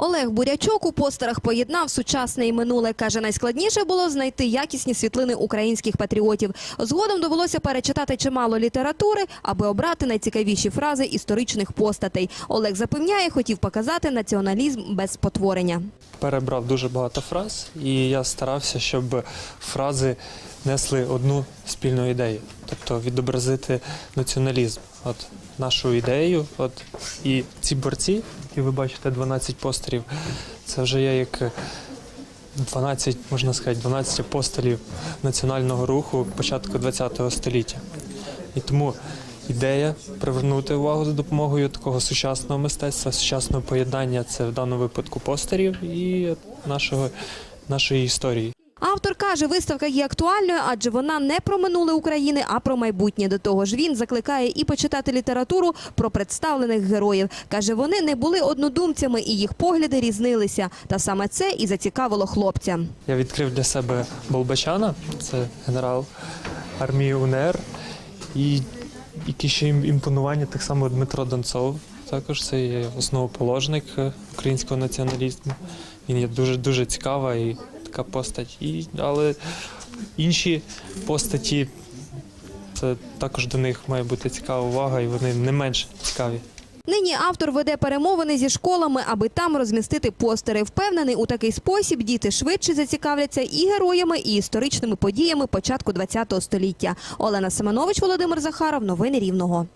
Олег Бурячок у постерах поєднав сучасне і минуле. Каже, найскладніше було знайти якісні світлини українських патріотів. Згодом довелося перечитати чимало літератури, аби обрати найцікавіші фрази історичних постатей. Олег запевняє, хотів показати націоналізм без спотворення. перебрав дуже багато фраз, і я старався, щоб фрази несли одну спільну ідею, тобто відобразити націоналізм, от нашу ідею. От і ці борці, які ви бачите, 12 постерів, це вже є як 12, можна сказати, 12 апостолів національного руху початку ХХ століття. І тому ідея привернути увагу за допомогою такого сучасного мистецтва, сучасного поєднання це в даному випадку постерів і нашого, нашої історії. Автор каже, виставка є актуальною, адже вона не про минуле України, а про майбутнє. До того ж, він закликає і почитати літературу про представлених героїв. Каже, вони не були однодумцями і їх погляди різнилися. Та саме це і зацікавило хлопця. Я відкрив для себе Болбачана, це генерал армії УНР, і який ще імпонування так само Дмитро Донцов. Також це є основоположник е, українського націоналізму. Він є дуже дуже цікава і така постать. І, але інші постаті, це також до них має бути цікава увага, і вони не менш цікаві. Нині автор веде перемовини зі школами, аби там розмістити постери. Впевнений, у такий спосіб діти швидше зацікавляться і героями, і історичними подіями початку ХХ століття. Олена Семенович, Володимир Захаров. Новини Рівного.